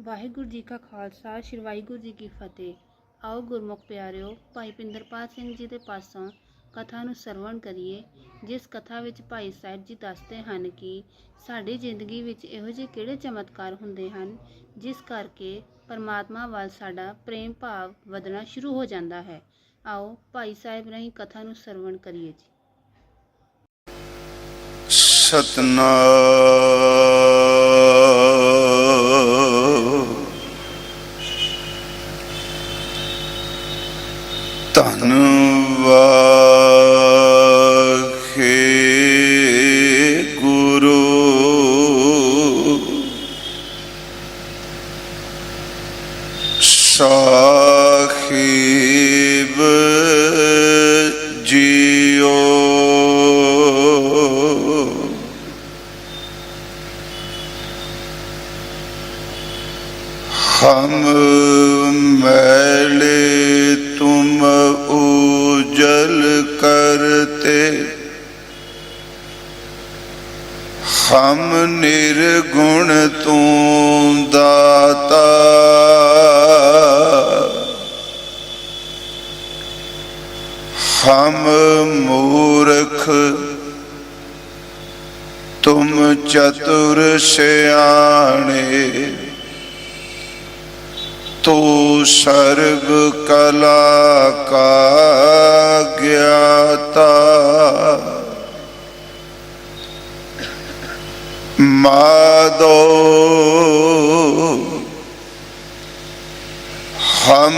ਵਾਹਿਗੁਰੂ ਜੀ ਕਾ ਖਾਲਸਾ, ਸ੍ਰੀ ਵਾਹਿਗੁਰੂ ਜੀ ਕੀ ਫਤਿਹ। ਆਓ ਗੁਰਮੁਖ ਪਿਆਰਿਓ, ਭਾਈ ਪਿੰਦਰਪਾਲ ਸਿੰਘ ਜੀ ਦੇ ਪਾਸੋਂ ਕਥਾ ਨੂੰ ਸਰਵਣ ਕਰੀਏ, ਜਿਸ ਕਥਾ ਵਿੱਚ ਭਾਈ ਸਾਹਿਬ ਜੀ ਦੱਸਦੇ ਹਨ ਕਿ ਸਾਡੀ ਜ਼ਿੰਦਗੀ ਵਿੱਚ ਇਹੋ ਜਿਹੇ ਕਿਹੜੇ ਚਮਤਕਾਰ ਹੁੰਦੇ ਹਨ, ਜਿਸ ਕਰਕੇ ਪਰਮਾਤਮਾ ਵੱਲ ਸਾਡਾ ਪ੍ਰੇਮ ਭਾਵ ਵਧਣਾ ਸ਼ੁਰੂ ਹੋ ਜਾਂਦਾ ਹੈ। ਆਓ ਭਾਈ ਸਾਹਿਬ ਰਾਹੀਂ ਕਥਾ ਨੂੰ ਸਰਵਣ ਕਰੀਏ ਜੀ। ਸਤਨਾਮ। ਧੰਨ ਵਾਖੇ ਕਾ ਗਿਆਤਾ ਮਾਦੋ ਹਮ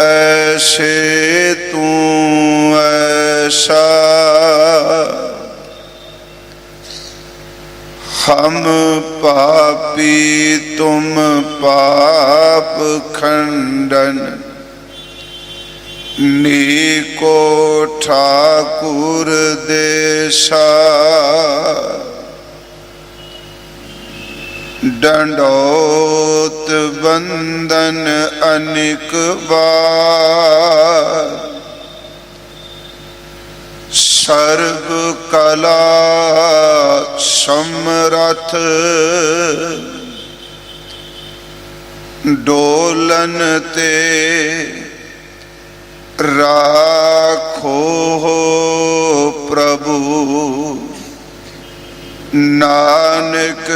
ਐਸੇ ਤੂੰ ਐਸਾ। ਹਮ ਪਾਪੀ ਤੁਮ ਖੰਡਨ। ਨੀਕੋ ਠਾਕੁਰ ਦੇਸ਼ਾ। ਡੰਡੋਤ ਬੰਦਨ ਅਨਿਕ ਵਾਰ। ਸਰਬ ਕਲਾ ਸਮਰਥ। ਡੋਲਨ ਤੇ ਰਾਖੋ ਪ੍ਰਭੂ ਨਾਨਕ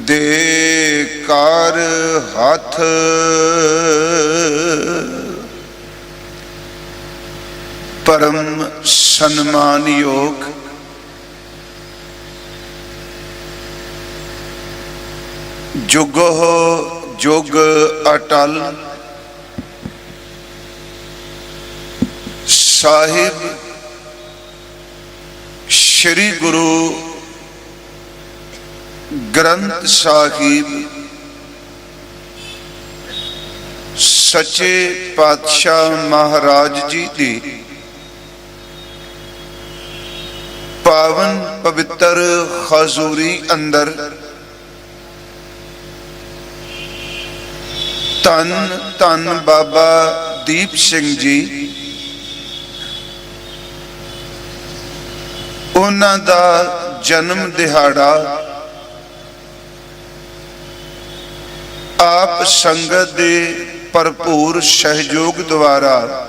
ਦੇ ਕਰ ਹੱਥ ਪਰਮ ਸਨਮਾਨਯੋਗ ਜੁਗੋ ਜੁਗ ਅਟਲ ਸਾਹਿਬ ਸ੍ਰੀ ਗੁਰੂ ਗ੍ਰੰਥ ਸਾਹਿਬ ਸੱਚੇ ਪਾਤਸ਼ਾਹ ਮਹਾਰਾਜ ਜੀ ਦੀ ਪਾਵਨ ਪਵਿੱਤਰ ਹਜ਼ੂਰੀ ਅੰਦਰ ਤਨ ਤਨ ਬਾਬਾ ਦੀਪ ਸਿੰਘ ਜੀ ਉਹਨਾਂ ਦਾ ਜਨਮ ਦਿਹਾੜਾ ਆਪ ਸੰਗਤ ਦੇ ਭਰਪੂਰ ਸਹਿਯੋਗ ਦੁਆਰਾ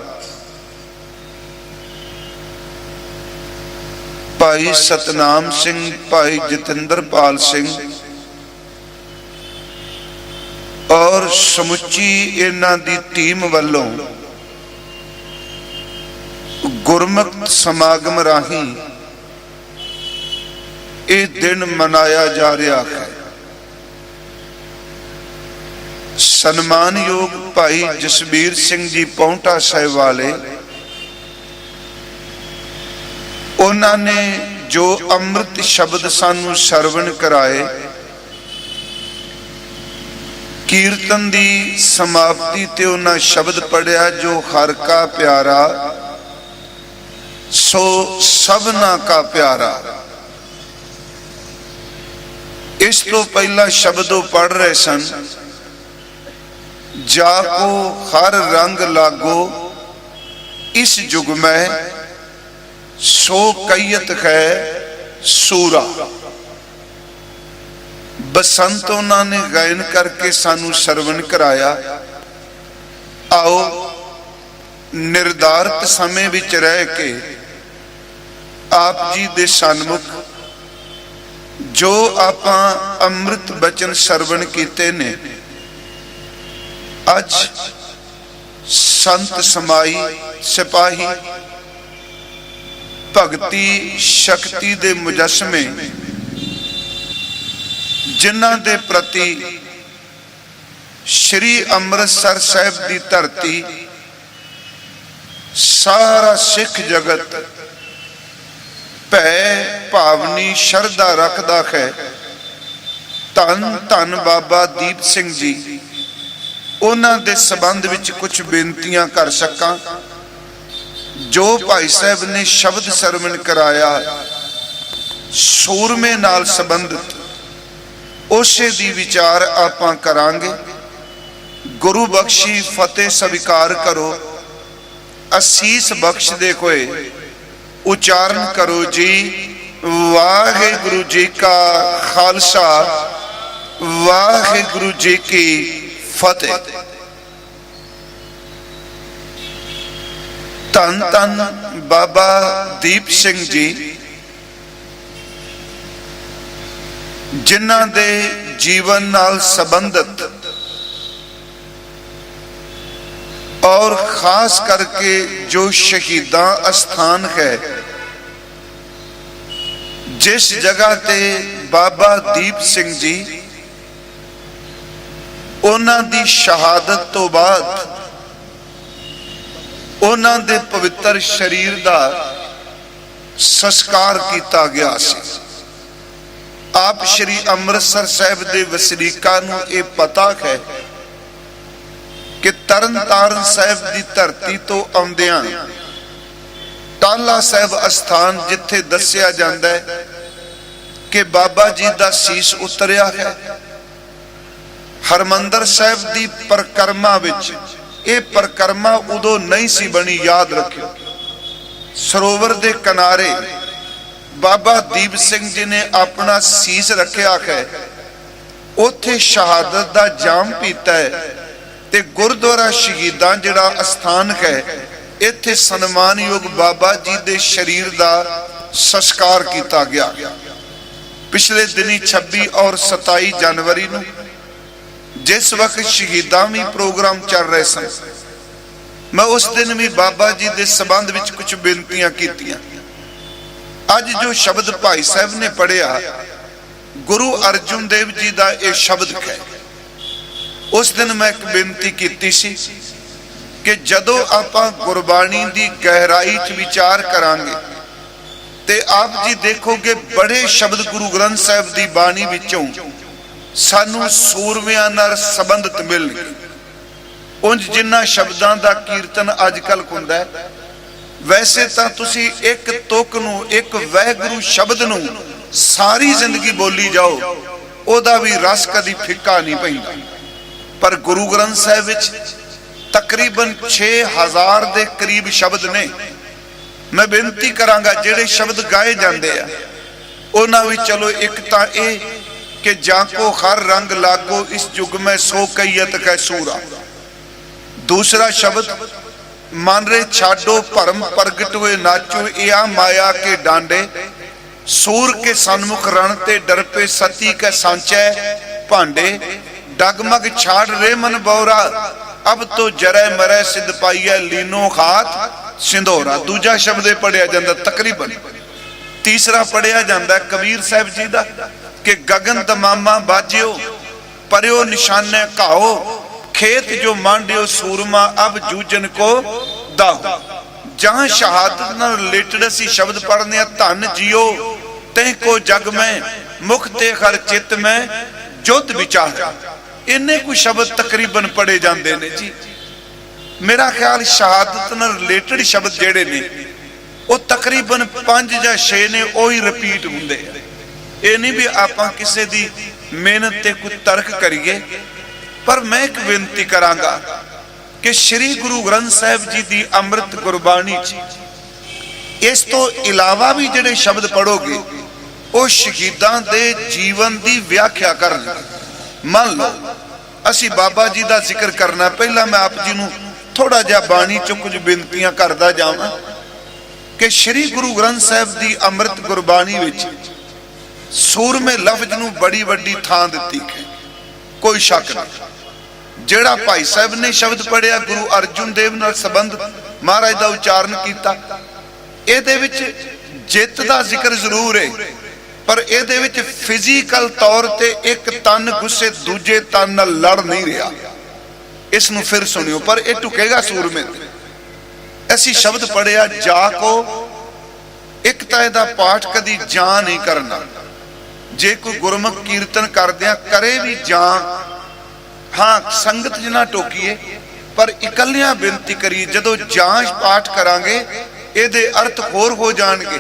ਭਾਈ ਸਤਨਾਮ ਸਿੰਘ, ਭਾਈ ਜਤਿੰਦਰਪਾਲ ਸਿੰਘ ਔਰ ਸਮੁੱਚੀ ਇਹਨਾਂ ਦੀ ਟੀਮ ਵੱਲੋਂ ਗੁਰਮਤ ਸਮਾਗਮ ਰਾਹੀਂ ਇਹ ਦਿਨ ਮਨਾਇਆ ਜਾ ਰਿਹਾ ਹੈ। ਸਨਮਾਨਯੋਗ ਭਾਈ ਜਸਬੀਰ ਸਿੰਘ ਜੀ ਪੌਂਟਾ ਸਾਹਿਬ ਵਾਲੇ, ਉਹਨਾਂ ਨੇ ਜੋ ਅੰਮ੍ਰਿਤ ਸ਼ਬਦ ਸਾਨੂੰ ਸਰਵਣ ਕਰਾਏ, ਕੀਰਤਨ ਦੀ ਸਮਾਪਤੀ ਤੇ ਉਹਨਾਂ ਸ਼ਬਦ ਪੜਿਆ ਜੋ ਹਰ ਕਾ ਪਿਆਰਾ, ਸੋ ਸਭਨਾ ਕਾ ਪਿਆਰਾ। ਇਸ ਤੋਂ ਪਹਿਲਾਂ ਸ਼ਬਦ ਪੜ ਰਹੇ ਸਨ, ਜਾ ਕੋ ਹਰ ਰੰਗ ਲਾਗੋ, ਇਸ ਜੁਗ ਮੈਂ ਸੋ ਕਈਤ ਹੈ ਸੂਰਾ। ਬਸੰਤ ਉਹਨਾਂ ਨੇ ਗਾਇਨ ਕਰਕੇ ਸਾਨੂੰ ਸਰਵਣ ਕਰਾਇਆ। ਆਓ ਨਿਰਧਾਰਤ ਸਮੇਂ ਵਿੱਚ ਰਹਿ ਕੇ ਆਪ ਜੀ ਦੇ ਸਨਮੁਖ ਜੋ ਆਪਾਂ ਅੰਮ੍ਰਿਤ ਬਚਨ ਸਰਵਣ ਕੀਤੇ ਨੇ, ਅੱਜ ਸੰਤ ਸਮਾਈ ਸਿਪਾਹੀ ਭਗਤੀ ਸ਼ਕਤੀ ਦੇ ਮੁਜਸਮੇ ਜਿਨ੍ਹਾਂ ਦੇ ਪ੍ਰਤੀ ਸ਼੍ਰੀ ਅੰਮ੍ਰਿਤਸਰ ਸਾਹਿਬ ਦੀ ਧਰਤੀ ਸਾਰਾ ਸਿੱਖ ਜਗਤ ਭੈ ਭਾਵਨੀ ਸ਼ਰਧਾ ਰੱਖਦਾ ਹੈ। ਧੰਨ ਧੰਨ ਬਾਬਾ ਦੀਪ ਸਿੰਘ ਜੀ। ਉਹਨਾਂ ਦੇ ਸਬੰਧ ਵਿੱਚ ਕੁਝ ਬੇਨਤੀਆਂ ਕਰ ਸਕਾਂ। ਜੋ ਭਾਈ ਸਾਹਿਬ ਨੇ ਸ਼ਬਦ ਸਰਵਣ ਕਰਾਇਆ, ਸੂਰਮੇ ਨਾਲ ਸੰਬੰਧਿਤ, ਉਸੇ ਦੀ ਵਿਚਾਰ ਆਪਾਂ ਕਰਾਂਗੇ। ਗੁਰੂ ਬਖਸ਼ੀ ਫਤਿਹ ਸਵੀਕਾਰ ਕਰੋ। ਅਸੀਸ ਬਖਸ਼ ਦੇ ਕੋਏ ਉਚਾਰਨ ਕਰੋ ਜੀ। ਵਾਹਿਗੁਰੂ ਜੀ ਕਾ ਖਾਲਸਾ। ਵਾਹਿਗੁਰੂ ਜੀ ਕੀ ਫਤਿਹ। ਧੰਨ ਧੰਨ ਬਾਬਾ ਦੀਪ ਸਿੰਘ ਜੀ, ਜਿਨ੍ਹਾਂ ਦੇ ਜੀਵਨ ਨਾਲ ਸੰਬੰਧਿਤ ਔਰ ਖਾਸ ਕਰਕੇ ਜੋ ਸ਼ਹੀਦਾਂ ਅਸਥਾਨ ਹੈ, ਜਿਸ ਜਗ੍ਹਾ ਤੇ ਬਾਬਾ ਦੀਪ ਸਿੰਘ ਜੀ, ਉਹਨਾਂ ਦੀ ਸ਼ਹਾਦਤ ਤੋਂ ਬਾਅਦ ਉਹਨਾਂ ਦੇ ਪਵਿੱਤਰ ਸਰੀਰ ਦਾ ਸੰਸਕਾਰ ਕੀਤਾ ਗਿਆ ਸੀ। ਆਪ ਸ਼੍ਰੀ ਅੰਮ੍ਰਿਤਸਰ ਸਾਹਿਬ ਦੇ ਵਸਨੀਕਾਂ ਨੂੰ ਇਹ ਪਤਾ ਹੈ ਤਰਨਤਾਰਨ ਸਾਹਿਬ ਦੀ ਧਰਤੀ ਤੋਂ ਆਉਂਦਿਆਂ ਟਾਲਾ ਸਾਹਿਬ ਅਸਥਾਨ ਜਿੱਥੇ ਦੱਸਿਆ ਜਾਂਦਾ ਹੈ ਕਿ ਬਾਬਾ ਜੀ ਦਾ ਸੀਸ ਉਤਰਿਆ ਹੈ। ਹਰਮੰਦਰ ਸਾਹਿਬ ਦੀ ਪਰਕਰਮਾ ਵਿੱਚ ਇਹ ਪਰਕਰਮਾ ਉਦੋਂ ਨਹੀਂ ਸੀ ਬਣੀ, ਯਾਦ ਰੱਖਿਓ। ਸਰੋਵਰ ਦੇ ਕਿਨਾਰੇ ਬਾਬਾ ਦੀਪ ਸਿੰਘ ਜੀ ਨੇ ਆਪਣਾ ਸੀਸ ਰੱਖਿਆ ਹੈ। ਉੱਥੇ ਸ਼ਹਾਦਤ ਦਾ ਜਾਮ ਪੀਤਾ ਹੈ। ਤੇ ਗੁਰਦੁਆਰਾ ਸ਼ਹੀਦਾਂ ਜਿਹੜਾ ਅਸਥਾਨ ਹੈ, ਇੱਥੇ ਸਨਮਾਨਯੋਗ ਬਾਬਾ ਜੀ ਦੇ ਸਰੀਰ ਦਾ ਸੰਸਕਾਰ ਕੀਤਾ ਗਿਆ। ਪਿਛਲੇ ਦਿਨੀ 26 ਔਰ 27 ਜਨਵਰੀ ਨੂੰ ਜਿਸ ਵਕਤ ਸ਼ਹੀਦਾਂ ਵੀ ਪ੍ਰੋਗਰਾਮ ਚੱਲ ਰਹੇ ਸਨ, ਮੈਂ ਉਸ ਦਿਨ ਵੀ ਬਾਬਾ ਜੀ ਦੇ ਸਬੰਧ ਵਿੱਚ ਕੁਝ ਬੇਨਤੀਆਂ ਕੀਤੀਆਂ। ਅੱਜ ਜੋ ਸ਼ਬਦ ਭਾਈ ਸਾਹਿਬ ਨੇ ਪੜਿਆ ਗੁਰੂ ਅਰਜੁਨ ਦੇਵ ਜੀ ਦਾ ਇਹ ਸ਼ਬਦ ਹੈ। ਉਸ ਦਿਨ ਮੈਂ ਇੱਕ ਬੇਨਤੀ ਕੀਤੀ ਸੀ ਕਿ ਜਦੋਂ ਆਪਾਂ ਗੁਰਬਾਣੀ ਦੀ ਗਹਿਰਾਈ 'ਚ ਵਿਚਾਰ ਕਰਾਂਗੇ ਤੇ ਆਪ ਜੀ ਦੇਖੋਗੇ ਬੜੇ ਸ਼ਬਦ ਗੁਰੂ ਗ੍ਰੰਥ ਸਾਹਿਬ ਦੀ ਬਾਣੀ ਵਿੱਚੋਂ ਸਾਨੂੰ ਸੂਰਮਿਆਂ ਨਾਲ ਸੰਬੰਧਿਤ ਮਿਲਣਗੇ। ਉਂਝ ਜਿੰਨਾ ਸ਼ਬਦਾਂ ਦਾ ਕੀਰਤਨ ਅੱਜ ਕੱਲ ਹੁੰਦਾ ਵੈਸੇ ਤਾਂ ਤੁਸੀਂ ਇੱਕ ਤੁਕ ਨੂੰ, ਇੱਕ ਵਹਿਗੁਰੂ ਸ਼ਬਦ ਨੂੰ ਸਾਰੀ ਜ਼ਿੰਦਗੀ ਬੋਲੀ ਜਾਓ, ਉਹਦਾ ਵੀ ਰਸ ਕਦੀ ਫਿੱਕਾ ਨਹੀਂ ਪੈਂਦਾ। ਪਰ ਗੁਰੂ ਗ੍ਰੰਥ ਸਾਹਿਬ ਵਿੱਚ ਤਕਰੀਬਨ 6000 ਦੇ ਕਰੀਬ ਸ਼ਬਦ ਨੇ। ਮੈਂ ਬੇਨਤੀ ਕਰਾਂਗਾ, ਜਿਹੜੇ ਸ਼ਬਦ ਗਾਏ ਜਾਂਦੇ ਆ, ਉਹਨਾਂ ਵਿੱਚ ਚਲੋ ਇੱਕ ਤਾਂ ਇਹ ਕਿ ਜਾਂ ਕੋ ਹਰ ਰੰਗ ਲਾਗੋ, ਇਸ ਯੁਗ ਮੈਂ ਸੋ ਕਈਤ ਕੈ ਸੂਰਾ। ਦੂਸਰਾ ਸ਼ਬਦ, ਮਨ ਰੇ ਛਾਡੋ ਭਰਮ ਪ੍ਰਗਟ ਹੋਏ ਨਾਚੋ ਇਆ ਮਾਇਆ ਕੇ ਡਾਂਡੇ। ਸੂਰ ਕੇ ਸਨਮੁਖ ਰਣ ਤੇ ਡਰਪੇ ਸਤੀ ਕੈ ਸਾਂਚੈ ਭਾਂਡੇ। ਡਗਮਗ ਛਾੜ ਰੇ ਮਨ ਬੌਰਾ। ਅਬ ਤੋ ਜਰੈ ਮਰੈ ਸਿਧ ਪਾਈਐ ਲੀਨੋ ਖਾਤ। ਸਿੰਧੋਰਾ, ਦੂਜਾ ਸ਼ਬਦ ਪੜਿਆ ਜਾਂਦਾ ਤਕਰੀਬਨ। ਤੀਸਰਾ ਪੜਿਆ ਜਾਂਦਾ ਕਬੀਰ ਸਾਹਿਬ ਜੀ ਦਾ ਕਿ ਗਗਨ ਦਮਾਮਾ ਬਾਜਿਓ, ਪਰਿਓ ਨਿਸ਼ਾਨੇ ਘਾਓ। ਖੇਤ ਜੋ ਮੰਡਿਓ ਸੂਰਮਾ, ਅਬ ਜੂਜਨ ਕੋ ਦਾਓ ਜਹਾਂ ਸ਼ਹਾਦਤ ਨਾਲ ਰਿਲੇਟਡ ਅਸੀਂ ਸ਼ਬਦ ਪੜਨੇ ਆ, ਧਨ ਜਿਓ। ਤੈ ਕੋ ਜਗ ਮੈਂ, ਮੁਖ ਤੇ ਹਰ ਚਿਤ ਮੈਂ, ਜੁਤ ਵਿਚਾਰ। ਇੰਨੇ ਕੁ ਸ਼ਬਦ ਤਕਰੀਬਨ ਪੜੇ ਜਾਂਦੇ ਨੇ ਜੀ। ਮੇਰਾ ਖਿਆਲ ਸ਼ਹਾਦਤ ਨਾਲ ਰਿਲੇਟਡ ਸ਼ਬਦ ਜਿਹੜੇ ਨੇ, ਉਹ ਤਕਰੀਬਨ 5 ਜਾਂ 6 ਨੇ, ਉਹੀ ਰਿਪੀਟ ਹੁੰਦੇ ਆ। ਇਹ ਨਹੀਂ ਵੀ ਆਪਾਂ ਕਿਸੇ ਦੀ ਮਿਹਨਤ ਤੇ ਕੋਈ ਤਰਕ ਕਰੀਏ, ਪਰ ਮੈਂ ਇੱਕ ਬੇਨਤੀ ਕਰਾਂਗਾ ਕਿ ਸ੍ਰੀ ਗੁਰੂ ਗ੍ਰੰਥ ਸਾਹਿਬ ਜੀ ਦੀ ਅੰਮ੍ਰਿਤ ਗੁਰਬਾਣੀ 'ਚ, ਇਸ ਤੋਂ ਇਲਾਵਾ ਵੀ ਜਿਹੜੇ ਸ਼ਬਦ ਪੜੋਗੇ ਉਹ ਸ਼ਹੀਦਾਂ ਦੇ ਜੀਵਨ ਦੀ ਵਿਆਖਿਆ ਕਰਨ। ਮੰਨ ਲਓ, ਅਸੀਂ ਬਾਬਾ ਜੀ ਦਾ ਜ਼ਿਕਰ ਕਰਨਾ, ਪਹਿਲਾਂ ਮੈਂ ਆਪ ਜੀ ਨੂੰ ਥੋੜਾ ਜਿਹਾ ਬਾਣੀ ਚੋਂ ਕੁਝ ਬੇਨਤੀਆਂ ਕਰਦਾ ਜਾਵਾਂ ਕਿ ਸ੍ਰੀ ਗੁਰੂ ਗ੍ਰੰਥ ਸਾਹਿਬ ਦੀ ਅੰਮ੍ਰਿਤ ਗੁਰਬਾਣੀ ਵਿੱਚ ਸੂਰਮੇ ਲਫ਼ਜ਼ ਨੂੰ ਬੜੀ ਵੱਡੀ ਥਾਂ ਦਿੱਤੀ ਹੈ ਕੋਈ ਸ਼ੱਕ ਨਹੀਂ। ਜਿਹੜਾ ਭਾਈ ਸਾਹਿਬ ਨੇ ਸ਼ਬਦ ਪੜਿਆ ਗੁਰੂ ਅਰਜੁਨ ਦੇਵ ਨਾਲ ਸੰਬੰਧ ਮਹਾਰਾਜ ਦਾ ਉਚਾਰਨ ਕੀਤਾ, ਇਹਦੇ ਵਿੱਚ ਜਿੱਤ ਦਾ ਜ਼ਿਕਰ ਜ਼ਰੂਰ ਹੈ ਪਰ ਇਹਦੇ ਵਿੱਚ ਫਿਜ਼ੀਕਲ ਤੌਰ ਤੇ ਇੱਕ ਤਨ ਗੁੱਸੇ ਦੂਜੇ ਤਨ ਨਾਲ ਲੜ ਨਹੀਂ ਰਿਹਾ। ਇਸ ਨੂੰ ਫਿਰ ਸੁਣਿਓ, ਪਰ ਇਹ ਟੁਕੇਗਾ ਸੂਰਮੇ ਤੇ। ਅਸੀਂ ਸ਼ਬਦ ਪੜਿਆ ਜਾ ਕੋ, ਇੱਕ ਤਾਂ ਇਹਦਾ ਪਾਠ ਕਦੀ ਜਾਂ ਨਹੀਂ ਕਰਨਾ। ਜੇ ਕੋਈ ਗੁਰਮੁਖ ਕੀਰਤਨ ਕਰਦਿਆਂ ਕਰੇ ਵੀ ਜਾਂ। ਹਾਂ, ਸੰਗਤ ਜਨਾ ਟੋਕੀਏ ਪਰ ਇਕੱਲਿਆਂ ਬੇਨਤੀ ਕਰੀਏ, ਜਦੋਂ ਜਾਂ ਪਾਠ ਕਰਾਂਗੇ, ਇਹਦੇ ਅਰਥ ਹੋਰ ਹੋ ਜਾਣਗੇ।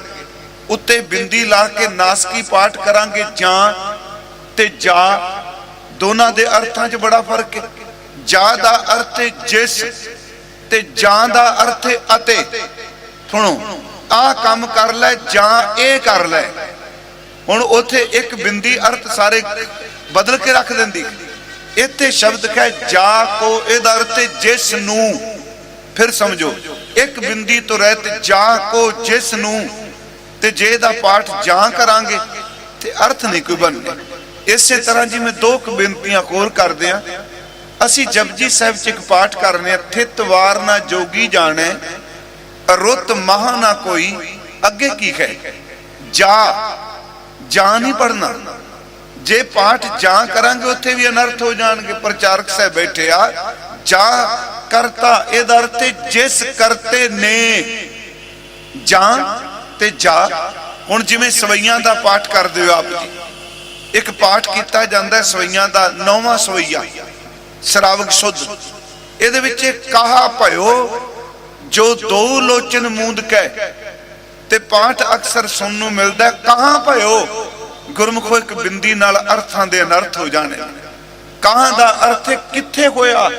ਉੱਤੇ ਬਿੰਦੀ ਲਾ ਕੇ ਨਾਸਕੀ ਪਾਠ ਕਰਾਂਗੇ ਜਾਂ ਤੇ ਜਾ, ਦੋਨਾਂ ਦੇ ਅਰਥਾਂ 'ਚ ਬੜਾ ਫ਼ਰਕ ਹੈ। ਜਾ ਦਾ ਅਰਥ ਜਿਸ ਤੇ ਜਾਂ ਦਾ ਅਰਥ ਅਤੇ। ਸੁਣੋ, ਆਹ ਕੰਮ ਕਰ ਲੈ ਜਾਂ ਇਹ ਕਰ ਲੈ। ਹੁਣ ਉੱਥੇ ਇੱਕ ਬਿੰਦੀ ਅਰਥ ਸਾਰੇ ਬਦਲ ਕੇ ਰੱਖ ਦਿੰਦੀ। ਇੱਥੇ ਸ਼ਬਦ ਕਹੇ ਜਾ ਕੋ ਇਹਦਾ ਅਰਥ ਜਿਸ ਨੂੰ। ਫਿਰ ਸਮਝੋ, ਇੱਕ ਬਿੰਦੀ ਤੋਂ ਰਹਿਤ ਜਾ ਕੋ ਜਿਸ ਨੂੰ। ਤੇ ਜੇ ਦਾ ਪਾਠ ਜਾਂ ਕਰਾਂਗੇ, ਤੇ ਅਰਥ ਨਹੀਂ ਕੋਈ ਬਣਦਾ ਇਸੇ ਤਰ੍ਹਾਂ ਜੀ ਦੋ ਕੁ ਬੇਨਤੀਆਂ ਹੋਰ ਕਰਦੇ ਆ ਅਸੀਂ ਜਪਜੀ ਸਾਹਿਬ ਚ ਇੱਕ ਪਾਠ ਕਰਨੇ ਆ ਥਿਤ ਵਾਰ ਨਾ ਜੋਗੀ ਜਾਣੈ, ਰੁੱਤ ਮਹਾ ਨਾ ਕੋਈ, ਅੱਗੇ ਕੀ ਹੈ ਜਾ, ਜਾਂ ਨਹੀਂ ਪੜਨਾ ਜੇ ਪਾਠ ਜਾਂ ਕਰਾਂਗੇ, ਉੱਥੇ ਵੀ ਅਨਰਥ ਹੋ ਜਾਣਗੇ। ਪ੍ਰਚਾਰਕ ਸਾਹਿਬ ਬੈਠੇ ਆ, ਜਾ ਕਰਤਾ ਇਹਦਾ ਅਰਥ ਜਿਸ ਕਰਤੇ ਨੇ। ਜਾਂ ਤੇ ਜਾ। ਹੁਣ ਜਿਵੇਂ ਸਵਈਆਂ ਦਾ ਪਾਠ ਕਰਦੇ ਹੋ ਆਪ ਜੀ। ਇੱਕ ਪਾਠ ਕੀਤਾ ਜਾਂਦਾ ਸਵਈਆਂ ਦਾ ਨੌਵਾਂ ਸਵਈਆ। ਸ਼ਰਾਵਕ ਸੁਧ। ਇਹਦੇ ਵਿੱਚ ਇਹ ਭਇਓ ਜੋ ਦੋ ਲੋਚਨ ਮੂੰਦ ਕੈ ਤੇ ਪਾਠ ਅਕਸਰ ਸੁਣਨ ਨੂੰ ਮਿਲਦਾ ਹੈ, ਕਹਾਂ ਭਇਓ? ਗੁਰਮੁਖੋ ਇੱਕ ਬਿੰਦੀ ਨਾਲ ਅਰਥਾਂ ਦੇ ਅਨਰਥ ਹੋ ਜਾਣੇ। ਕਹਾਂ ਦਾ ਅਰਥ ਕਿੱਥੇ ਹੋਇਆ?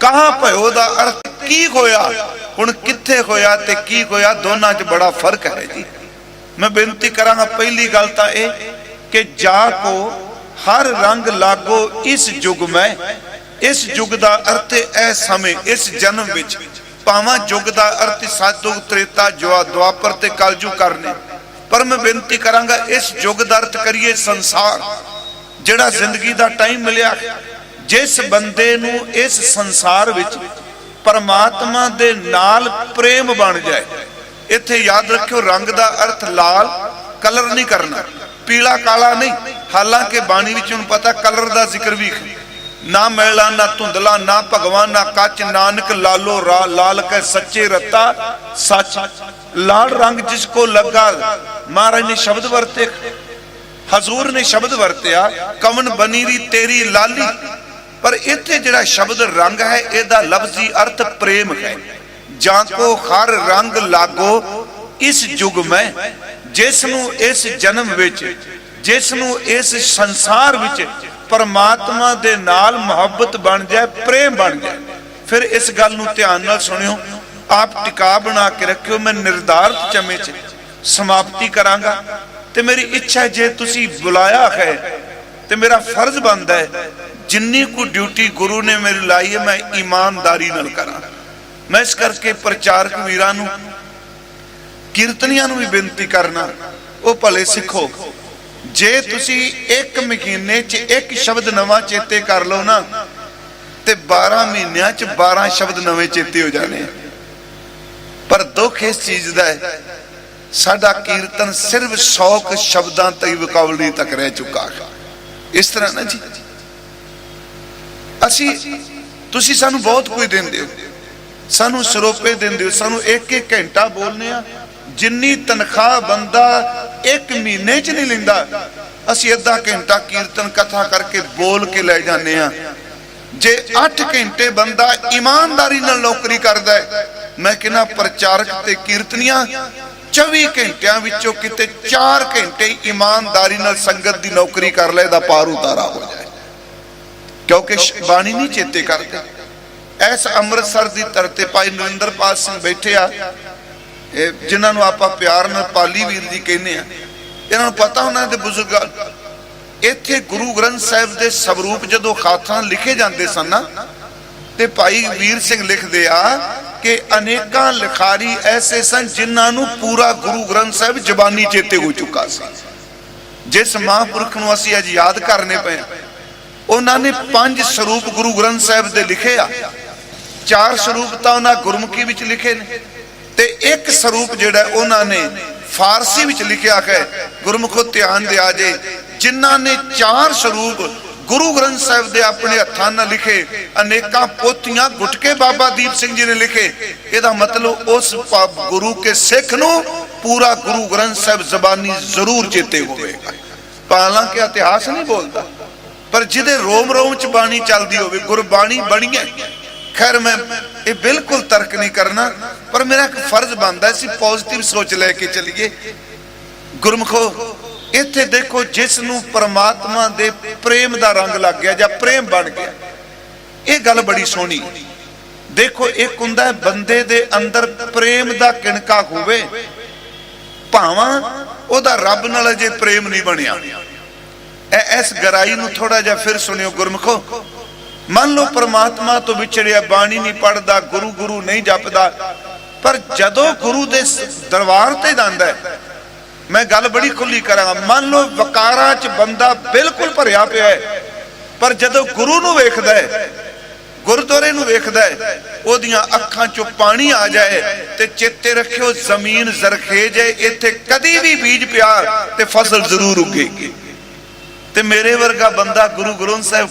ਕਹਾਂ ਭਇਓ ਦਾ ਅਰਥ ਕੀ ਹੋਇਆ? ਹੁਣ ਕਿੱਥੇ ਹੋਇਆ ਤੇ ਕੀ ਹੋਇਆ, ਦੋਨਾਂ 'ਚ ਬੜਾ ਫ਼ਰਕ ਹੈ ਜੀ। ਮੈਂ ਬੇਨਤੀ ਕਰਾਂਗਾ, ਪਹਿਲੀ ਗੱਲ ਤਾਂ ਇਹ ਕਿ ਜਾ ਕੋ ਹਰ ਰੰਗ ਲਾਗੋ ਇਸ ਯੁਗ ਮੈਂ, ਇਸ ਯੁਗ ਦਾ ਅਰਥ ਹੈ ਸਮੇਂ, ਇਸ ਜਨਮ ਵਿੱਚ। ਪਾਵਾਂ ਯੁਗ ਦਾ ਅਰਥ ਸਤਯੁਗ ਤ੍ਰੇਤਾ, ਜਵਾ, ਦੁਆਪਰ ਤੇ ਕਲਯੁਗ ਕਰਨੇ। ਪਰ ਮੈਂ ਬੇਨਤੀ ਕਰਾਂਗਾ, ਇਸ ਯੁਗ ਦਾ ਅਰਥ ਕਰੀਏ ਸੰਸਾਰ, ਜਿਹੜਾ ਜ਼ਿੰਦਗੀ ਦਾ ਟਾਈਮ ਮਿਲਿਆ। ਜਿਸ ਬੰਦੇ ਨੂੰ ਇਸ ਸੰਸਾਰ ਵਿੱਚ ਪਰਮਾਤਮਾ ਦੇ ਨਾਲ ਪ੍ਰੇਮ ਬਣ ਜਾਏ। ਇੱਥੇ ਯਾਦ ਰੱਖਿਓ, ਰੰਗ ਦਾ ਅਰਥ ਲਾਲ, ਕਲਰ ਨਹੀਂ ਕਰਨਾ। ਪੀਲਾ, ਕਾਲਾ ਨਹੀਂ। ਹਾਲਾਂਕਿ ਬਾਣੀ ਵਿੱਚ ਨੂੰ ਪਤਾ ਕਲਰ ਦਾ ਜ਼ਿਕਰ ਵੀ ਨਾ ਮੈਲਾ, ਨਾ ਧੁੰਦਲਾ, ਨਾ ਭਗਵਾਨ, ਨਾ ਕੱਚ, ਨਾਨਕ, ਲਾਲੋ, ਰਾ, ਲਾਲ ਕੈ ਸੱਚੇ ਰਤਾ, ਸੱਚ। ਲਾਲ ਰੰਗ ਜਿਸ ਕੋ ਲੱਗਾ, ਮਹਾਰਾਜ ਨੇ ਸ਼ਬਦ ਵਰਤੇ। ਹਜ਼ੂਰ ਨੇ ਸ਼ਬਦ ਵਰਤਿਆ, ਕਵਨ ਬਨੀ ਰੀ ਤੇਰੀ ਲਾਲੀ। ਪਰ ਇੱਥੇ ਜਿਹੜਾ ਸ਼ਬਦ ਰੰਗ ਹੈ, ਇਹਦਾ ਲਫ਼ਜ਼ੀ ਅਰਥ ਪ੍ਰੇਮ ਹੈ। ਜਾਂ ਕੋ ਹਰ ਰੰਗ ਲਾਗੋ, ਇਸ ਯੁਗ ਮੈਂ ਜਿਸ ਨੂੰ ਇਸ ਜਨਮ ਵਿੱਚ ਜਿਸ ਨੂੰ ਇਸ ਸੰਸਾਰ ਵਿੱਚ ਪਰਮਾਤਮਾ ਦੇ ਨਾਲ ਮੁਹੱਬਤ ਬਣ ਜਾਏ, ਪ੍ਰੇਮ ਬਣ ਜਾਏ। ਫਿਰ ਇਸ ਗੱਲ ਨੂੰ ਧਿਆਨ ਨਾਲ ਸੁਣਿਓ। ਆਪ ਟਿਕਾ ਬਣਾ ਕੇ ਰੱਖਿਓ। ਮੈਂ ਨਿਰਧਾਰਤ ਚਮੇ 'ਚ ਸਮਾਪਤੀ ਕਰਾਂਗਾ। ਤੇ ਮੇਰੀ ਇੱਛਾ ਜੇ ਤੁਸੀਂ ਬੁਲਾਇਆ ਹੈ, ਤੇ ਮੇਰਾ ਫਰਜ਼ ਬਣਦਾ ਹੈ ਜਿੰਨੀ ਕੁ ਡਿਊਟੀ ਗੁਰੂ ਨੇ ਮੇਰੀ ਲਾਈ ਹੈ, ਮੈਂ ਇਮਾਨਦਾਰੀ ਨਾਲ ਕਰਾਂ। ਮੈਂ ਇਸ ਕਰਕੇ ਪ੍ਰਚਾਰਕ ਵੀਰਾਂ ਨੂੰ ਕੀਰਤਨੀਆਂ ਨੂੰ ਵੀ ਬੇਨਤੀ ਕਰਨਾ, ਉਹ ਭਲੇ ਸਿੱਖੋ। ਜੇ ਤੁਸੀਂ ਇੱਕ ਮਹੀਨੇ 'ਚ ਇੱਕ ਸ਼ਬਦ ਨਵਾਂ ਚੇਤੇ ਕਰ ਲਓ ਨਾ, ਤੇ 12 ਮਹੀਨਿਆਂ 'ਚ 12 ਸ਼ਬਦ ਨਵੇਂ ਚੇਤੇ ਹੋ ਜਾਣੇ। ਪਰ ਦੁੱਖ ਇਸ ਚੀਜ਼ ਦਾ ਹੈ, ਸਾਡਾ ਕੀਰਤਨ ਸਿਰਫ 100 ਕੁ ਸ਼ਬਦਾਂ ਤੱਕ ਵਿਕਾਵਲੀ ਤੱਕ ਰਹਿ ਚੁੱਕਾ ਹੈ। ਇਸ ਤਰ੍ਹਾਂ ਨਾ ਜੀ? ਅਸੀਂ ਤੁਸੀਂ ਸਾਨੂੰ ਬਹੁਤ ਕੁਝ ਦਿੰਦੇ ਹੋ। ਸਾਨੂੰ ਸਰੋਪੇ ਦਿੰਦੇ ਹੋ। ਸਾਨੂੰ ਇੱਕ ਇੱਕ ਘੰਟਾ ਬੋਲਨੇ ਆ। ਜਿੰਨੀ ਤਨਖਾਹ ਬੰਦਾ ਇੱਕ ਮਹੀਨੇ 'ਚ ਨਹੀਂ ਲੈਂਦਾ, ਅਸੀਂ ਅੱਧਾ ਘੰਟਾ ਕੀਰਤਨ, ਕਥਾ ਕਰਕੇ ਬੋਲ ਕੇ ਲੈ ਜਾਂਦੇ ਆ। ਜੇ 8 ਘੰਟੇ ਬੰਦਾ ਇਮਾਨਦਾਰੀ ਨਾਲ ਨੌਕਰੀ ਕਰਦਾ ਹੈ, ਮੈਂ ਕਹਿੰਦਾ ਪ੍ਰਚਾਰਕ ਤੇ ਕੀਰਤਨੀਆਂ 24 ਘੰਟਿਆਂ ਵਿੱਚੋਂ ਕਿਤੇ 4 ਘੰਟੇ ਇਮਾਨਦਾਰੀ ਨਾਲ ਸੰਗਤ ਦੀ ਨੌਕਰੀ ਕਰ ਲੈ ਦਾ ਪਾਰ ਉਤਾਰਾ ਹੋ ਜਾਏ ਕਿਉਂਕਿ ਬਾਣੀ ਨਹੀਂ ਚੇਤੇ ਕਰਦੇ। ਐਸ ਅੰਮ੍ਰਿਤਸਰ ਦੀ ਧਰਤੀ ਭਾਈ ਨਰਿੰਦਰਪਾਲ ਸਿੰਘ ਬੈਠੇ ਆ। ਇਹ ਜਿਨ੍ਹਾਂ ਨੂੰ ਆਪਾਂ ਪਿਆਰ ਨਾਲ ਪਾਲੀ ਵੀਰ ਜੀ ਕਹਿੰਦੇ ਆ। ਇਹਨਾਂ ਨੂੰ ਪਤਾ ਉਹਨਾਂ ਦੇ ਬਜ਼ੁਰਗਾਂ ਇੱਥੇ ਗੁਰੂ ਗ੍ਰੰਥ ਸਾਹਿਬ ਦੇ ਸਵਰੂਪ ਜਦੋਂ ਖਾਤਾਂ ਲਿਖੇ ਜਾਂਦੇ ਸਨ ਨਾ, ਤੇ ਭਾਈ ਵੀਰ ਸਿੰਘ ਲਿਖਦੇ ਆ ਕਿ ਅਨੇਕਾਂ ਲਿਖਾਰੀ ਐਸੇ ਸਨ ਜਿਨ੍ਹਾਂ ਨੂੰ ਪੂਰਾ ਗੁਰੂ ਗ੍ਰੰਥ ਸਾਹਿਬ ਜ਼ਬਾਨੀ ਚੇਤੇ ਹੋ ਚੁੱਕਾ ਸੀ। ਜਿਸ ਮਹਾਂਪੁਰਖ ਨੂੰ ਅਸੀਂ ਅੱਜ ਯਾਦ ਕਰਨੇ ਪਏ ਉਹਨਾਂ ਨੇ ਪੰਜ ਸਰੂਪ ਗੁਰੂ ਗ੍ਰੰਥ ਸਾਹਿਬ ਦੇ ਲਿਖੇ ਆ। ਚਾਰ ਸਰੂਪ ਤਾਂ ਉਹਨਾਂ ਗੁਰਮੁਖੀ ਵਿੱਚ ਲਿਖੇ ਨੇ। ਤੇ ਇੱਕ ਸਰੂਪ ਜਿਹੜਾ ਉਹਨਾਂ ਨੇ ਫਾਰਸੀ ਵਿੱਚ ਲਿਖਿਆ ਹੈ, ਗੁਰਮੁਖੋ ਧਿਆਨ ਦਿਆ ਜੇ, ਜਿਨ੍ਹਾਂ ਨੇ ਚਾਰ ਸਰੂਪ ਗੁਰੂ ਗ੍ਰੰਥ ਸਾਹਿਬ ਦੇ ਆਪਣੇ ਹੱਥਾਂ ਨਾਲ ਲਿਖੇ, ਅਨੇਕਾਂ ਪੋਥੀਆਂ ਗੁਟਕੇ ਬਾਬਾ ਦੀਪ ਸਿੰਘ ਜੀ ਨੇ ਲਿਖੇ। ਇਹਦਾ ਮਤਲਬ ਉਸ ਗੁਰੂ ਕੇ ਸਿੱਖ ਨੂੰ ਪੂਰਾ ਗੁਰੂ ਗ੍ਰੰਥ ਸਾਹਿਬ ਜ਼ਬਾਨੀ ਜ਼ਰੂਰ ਚੇਤੇ ਹੋਵੇਗਾ। ਹਾਲਾਂਕਿ ਇਤਿਹਾਸ ਨਹੀਂ ਬੋਲਦਾ। ਪਰ ਜਿਹਦੇ ਰੋਮ ਰੋਮ ਚ ਬਾਣੀ ਚੱਲਦੀ ਹੋਵੇ, ਗੁਰਬਾਣੀ ਬਣੀ ਹੈ, ਖੈਰ ਮੈਂ ਇਹ ਬਿਲਕੁਲ ਤਰਕ ਨਹੀਂ ਕਰਨਾ, ਪਰ ਮੇਰਾ ਇੱਕ ਫਰਜ਼ ਬਣਦਾ ਸੀ ਪੋਜ਼ਿਟਿਵ ਸੋਚ ਲੈ ਕੇ ਚੱਲੀਏ। ਗੁਰਮਖੋ, ਇੱਥੇ ਦੇਖੋ ਜਿਸ ਨੂੰ ਪ੍ਰਮਾਤਮਾ ਦੇ ਪ੍ਰੇਮ ਦਾ ਰੰਗ ਲੱਗ ਗਿਆ ਜਾਂ ਪ੍ਰੇਮ ਬਣ ਗਿਆ, ਇਹ ਗੱਲ ਬੜੀ ਸੋਹਣੀ। ਦੇਖੋ, ਇੱਕ ਹੁੰਦਾ ਬੰਦੇ ਦੇ ਅੰਦਰ ਪ੍ਰੇਮ ਦਾ ਕਿਣਕਾ ਹੋਵੇ, ਭਾਵਾਂ ਉਹਦਾ ਰੱਬ ਨਾਲ ਅਜੇ ਪ੍ਰੇਮ ਨਹੀਂ ਬਣਿਆ। ਇਸ ਗਰਾਈ ਨੂੰ ਥੋੜਾ ਜਿਹਾ ਫਿਰ ਸੁਣਿਓ ਗੁਰਮਖੋ। ਮੰਨ ਲਓ ਪ੍ਰਮਾਤਮਾ ਤੋਂ ਵਿਛੜਿਆ ਬਾਣੀ ਨਹੀਂ ਪੜਦਾ ਗੁਰੂ ਗੁਰੂ ਨਹੀਂ ਜਪਦਾ, ਪਰ ਜਦੋਂ ਗੁਰੂ ਦੇ ਦਰਬਾਰ ਤੇ ਜਾਂਦਾ ਮੈਂ ਗੱਲ ਬੜੀ ਖੁੱਲੀ ਕਰਾਂਗਾ। ਮੰਨ ਲਓ ਵਕਾਰਾਂ 'ਚ ਬੰਦਾ ਬਿਲਕੁਲ ਭਰਿਆ ਪਿਆ ਹੈ, ਪਰ ਜਦੋਂ ਗੁਰੂ ਨੂੰ ਵੇਖਦਾ ਹੈ, ਗੁਰਦੁਆਰੇ ਨੂੰ ਵੇਖਦਾ ਹੈ, ਉਹਦੀਆਂ ਅੱਖਾਂ 'ਚੋਂ ਪਾਣੀ ਆ ਜਾਏ ਤੇ ਚੇਤੇ ਰੱਖਿਓ ਜ਼ਮੀਨ ਜ਼ਰਖੇਜ ਹੈ, ਇੱਥੇ ਕਦੀ ਵੀ ਬੀਜ ਪਿਆ ਤੇ ਫਸਲ ਜ਼ਰੂਰ ਉੱਗੇਗੀ। ਤੇ ਮੇਰੇ ਵਰਗਾ ਬੰਦਾ ਗੁਰੂ ਗ੍ਰੰਥ ਸਾਹਿਬ